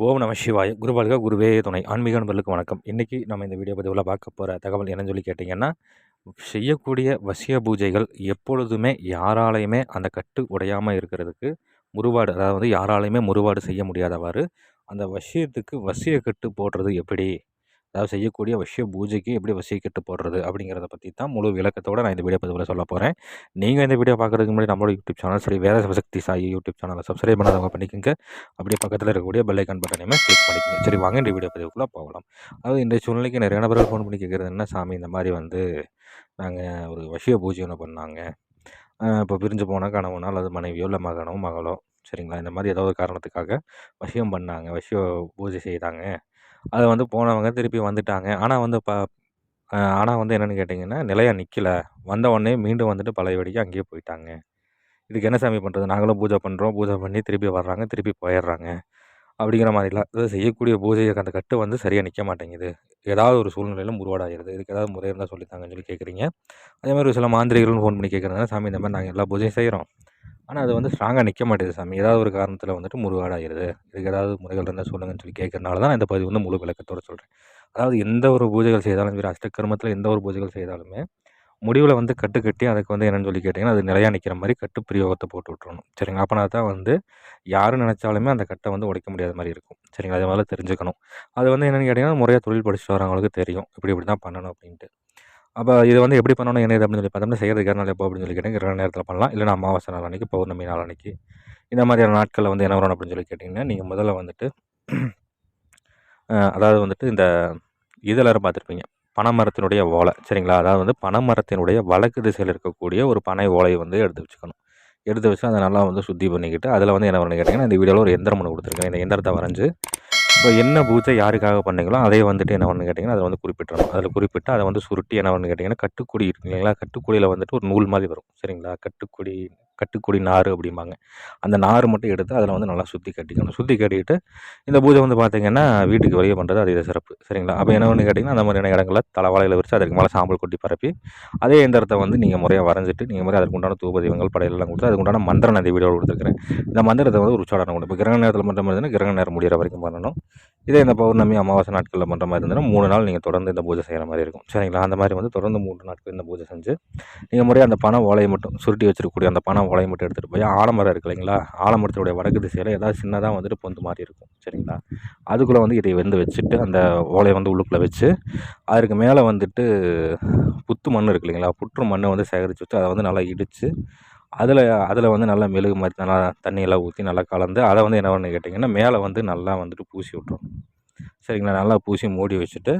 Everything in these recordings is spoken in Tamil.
ஓம் நம சிவாய. குருவாழ்க குருவே துணை. ஆன்மீக நண்பர்களுக்கு வணக்கம். இன்றைக்கி நம்ம இந்த வீடியோ பதிவில் பார்க்க போகிற தகவல் என்னன்னு சொல்லி கேட்டிங்கன்னா செய்யக்கூடிய வசிய பூஜைகள் எப்பொழுதுமே யாராலையுமே அந்த கட்டு உடையாமல் இருக்கிறதுக்கு முறுவாடு அதாவது யாராலையுமே முறுவாடு செய்ய முடியாதவாறு அந்த வசியத்துக்கு வசிய கட்டு போடுறது எப்படி? அதாவது செய்யக்கூடிய வசிய பூஜைக்கு எப்படி வசிய கெட்டு போடுறது அப்படிங்கிறத பற்றி தான் முழு விளக்கத்தோடு நான் இந்த வீடியோ பதிவில் சொல்ல போகிறேன் நீங்கள் இந்த வீடியோ பார்க்குறதுக்கு முன்னாடி நம்மளோட யூடியூப் சேனல் சரி வேற சக்தி சாயி யூடியூப் சேனலை சப்ஸ்கிரைப் பண்ணாதவங்க பண்ணிக்கோங்க. அப்படியே பக்கத்தில் இருக்கக்கூடிய பெல்லைக்கான் பட்டனையுமே கிளிக் பண்ணிக்கோங்க. சரி வாங்க இந்த வீடியோ பதிவுக்குள்ளே போகலாம். அதாவது இந்த சூழ்நிலைக்கு நிறைய நபர்கள் ஃபோன் பண்ணி கேட்குறது என்ன சாமி இந்த மாதிரி வந்து நாங்கள் ஒரு வசிய பூஜை ஒன்று பண்ணாங்க. இப்போ பிரிஞ்சு போனால் கணவனோ அல்லது மனைவியோ இல்லை மகனோ மகளோ சரிங்களா? இந்த மாதிரி ஏதாவது ஒரு காரணத்துக்காக வசியம் பண்ணாங்க வசிய பூஜை செய்தாங்க. அது வந்து போனவங்க திருப்பி வந்துட்டாங்க. ஆனால் வந்து ப ஆனால் வந்து என்னென்னு கேட்டிங்கன்னா நிலையா நிற்கல வந்த உடனே மீண்டும் வந்துட்டு பழையபடிக்கு அங்கேயே போயிட்டாங்க. இதுக்கு என்ன சாமி பண்ணுறது நாங்களும் பூஜை பண்ணுறோம் பூஜை பண்ணி திருப்பி வர்றாங்க. திருப்பி போயிடுறாங்க அப்படிங்கிற மாதிரிலாம். அதாவது செய்யக்கூடிய பூஜைக்கு அந்த கட்டு வந்து சரியாக நிற்க மாட்டேங்குது. ஏதாவது ஒரு சூழ்நிலையில் உருவாடாயிருது. இதுக்கு ஏதாவது முறை இருந்தால் சொல்லித்தாங்கன்னு சொல்லி கேட்குறீங்க அதே மாதிரி ஒரு சில மாந்திரிகள்னு ஃபோன் பண்ணி கேட்குறாங்க சாமி இந்த மாதிரி நாங்கள் எல்லா பூஜையும் செய்கிறோம் ஆனால் அது வந்து ஸ்ட்ராங்காக நிற்க மாட்டேது சாமி. ஏதாவது ஒரு காரணத்தில் வந்துட்டு முருகாடாயிருது. இதுக்கு ஏதாவது முறைகள் இருந்தால் சொல்லுங்கன்னு சொல்லி கேட்கறனால தான் இந்த பதிவு வந்து முழு விளக்கத்தோடு சொல்கிறேன் அதாவது எந்த ஒரு பூஜைகள் செய்தாலும் சரி அஷ்டகர்மத்தில் எந்த ஒரு பூஜைகள் செய்தாலுமே முடிவில் வந்து கட்டு கட்டி அதுக்கு வந்து என்னென்னு சொல்லி கேட்டிங்கன்னா அது நிலையாக நிற்கிற மாதிரி கட்டு பிரயோகத்தை போட்டு விட்றணும் சரிங்களா? அப்போனா தான் வந்து யார் நினச்சாலுமே அந்த கட்டை வந்து உடைக்க முடியாத மாதிரி இருக்கும். சரிங்களா? அது மாதிரி தெரிஞ்சுக்கணும். அது வந்து என்னென்னு கேட்டிங்கன்னா முறையாக தொழில் படிச்சுட்டு வரவங்களுக்கு தெரியும். இப்படி இப்படி தான் பண்ணணும் அப்படின்ட்டு. அப்போ இது வந்து எப்படி பண்ணணும் என்ன இது அப்படின்னு சொல்லி பார்த்தோம்னா செய்கிறதுக்கு நாள் எப்போ அப்படின்னு சொல்லி கேட்டிங்க இரண்டு நேரத்தில் பண்ணலாம். இல்லைனா அமாவாசை நாள் அன்றைக்கி பௌர்ணமி நாள் அன்றைக்கி இந்த மாதிரியான நாட்களில் வந்து என்ன வரணும் அப்படின்னு சொல்லி கேட்டிங்கன்னா நீங்கள் முதல்ல வந்துட்டு அதாவது வந்துட்டு இந்த இதெல்லாம் பார்த்துருப்பீங்க. பனைமரத்தினுடைய ஓலை சரிங்களா? அதாவது வந்து பனைமரத்தினுடைய வழக்கு திசையில் இருக்கக்கூடிய ஒரு பனை ஓலையை வந்து எடுத்து வச்சுக்கணும். எடுத்து வச்சு அதை நல்லா வந்து சுத்தி பண்ணிக்கிட்டு அதில் வந்து என்ன பண்ணி கேட்டிங்கன்னா இந்த வீடியோவில் ஒரு எந்திரம் ஒன்று கொடுத்துருக்கேன். இந்த எந்திரத்தை வரைஞ்சி இப்போ என்ன பூஜை யாருக்காக பண்ணீங்களோ அதே வந்துட்டு என்ன பண்ணு கேட்டிங்கன்னா அதை வந்து குறிப்பிட்டுறோம் அதில் குறிப்பிட்டு அதை வந்து சுருட்டி என்ன பண்ணு கேட்டிங்கன்னா கட்டுக்குடி இருக்கு இல்லைங்களா கட்டுக்குடியில் வந்துட்டு ஒரு நூல் மாதிரி வரும். சரிங்களா? கட்டுக்குடி கட்டுக்குடி நார் அப்படிம்பாங்க. அந்த நார் மட்டும் எடுத்து அதில் வந்து நல்லா சுற்றி கட்டிக்கணும். சுற்றி கட்டிக்கிட்டு இந்த பூஜை வந்து பார்த்திங்கன்னா வீட்டுக்கு வெளியே பண்ணுறது அது சிறப்பு. சரிங்களா? அப்போ என்ன ஒன்று கேட்டிங்கன்னா அந்த மாதிரியான இடங்களில் தலைவாழையில் விரிச்சு அதற்கு மேலே சாம்பல் கொட்டி பரப்பி அதே எந்திரத்தை வந்து நீங்கள் முறையாக வரைஞ்சிட்டு நீங்கள் முறை அதுக்குண்டான உண்டான தூபதீவங்கள் படையெல்லாம் கொடுத்து அதுக்கு உண்டான மந்திரம் நான் இந்த வீடியோவில் கொடுத்துருக்கிறேன். இந்த மந்திரத்தை வந்து ஒரு உச்சாடனம் கொண்டு இப்போ கிரக நேரத்தில் மட்டும் பார்த்தீங்கன்னா கிரக நேரம் முடிகிற வரைக்கும் பண்ணணும். இதே இந்த பௌர்ணமி அமாவாசை நாட்களில் பண்ணுற மாதிரி இருந்ததுன்னா மூணு நாள் நீங்கள் தொடர்ந்து இந்த பூஜை செய்கிற மாதிரி இருக்கும். சரிங்களா? அந்த மாதிரி வந்து தொடர்ந்து மூன்று நாட்கள் இந்த பூஜை செஞ்சு நீங்கள் முறையாக அந்த பணம் ஓலையை மட்டும் சுருட்டி வச்சிருக்கக்கூடிய அந்த பணம் ஓலையை மட்டும் எடுத்துகிட்டு போய் ஆலமரம் இருக்கு இல்லைங்களா? ஆலமரத்தினுடைய வடக்கு திசையில் ஏதாவது சின்னதாக வந்துட்டு பொந்து மாதிரி இருக்கும். சரிங்களா? அதுக்குள்ளே வந்து இதை வெந்து வச்சுட்டு அந்த ஓலையை வந்து உள்ளுக்குள்ளே வச்சு அதுக்கு மேலே வந்துட்டு புத்து மண் இருக்கு இல்லைங்களா? புற்று மண்ணை வந்து சேகரித்து வச்சு அதை வந்து நல்லா இடித்து அதில் அதில் வந்து நல்லா மெழுகு மாதிரி நல்லா தண்ணியெல்லாம் ஊற்றி நல்லா கலந்து அதை வந்து என்ன பண்ணு கேட்டிங்கன்னா மேலே வந்து நல்லா வந்துட்டு பூசி விட்ரும் சரிங்களா? நல்லா பூசி மூடி வச்சுட்டு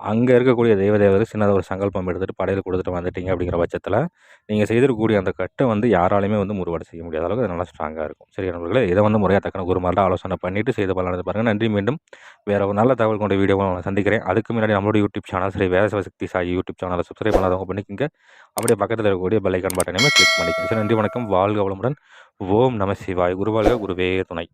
அங்கே இருக்கக்கூடிய தெய்வ தேவதை சின்னதாக ஒரு சங்கல்பம் எடுத்துகிட்டு படையில் கொடுத்துட்டு வந்துட்டீங்க அப்படிங்கிற பட்சத்தில் நீங்கள் செய்திருக்கக்கூடிய அந்த கட்டை வந்து யாராலையுமே வந்து முறுபாடு செய்ய முடியாத அளவுக்கு அது நல்லா ஸ்ட்ராங்காக இருக்கும். சரி நண்பர்களே? இதை வந்து முறையாக தக்கன குருமாரில் ஆலோசனை பண்ணிவிட்டு செய்து பலனது பாருங்கள் நன்றி. மீண்டும் வேறு ஒரு நல்ல தகவல் கொண்ட வீடியோவை நான் சந்திக்கிறேன். அதுக்கு முன்னாடி நம்மளோட யூடியூப் சேனல் சரி வேறு சக்தி சாய் யூடியூப் சேனலை சப்ஸ்கிரைப் பண்ணாதவங்க பண்ணிக்கோங்க. அப்படியே பக்கத்தில் இருக்கக்கூடிய பெல்லைக்கான் பட்டனையுமே கிளிக் பண்ணிக்கோங்க. சரி நன்றி. வணக்கம். வாழ்க வளமுடன். ஓம் நம சிவாய். குருவாழ்க குருவே துணை.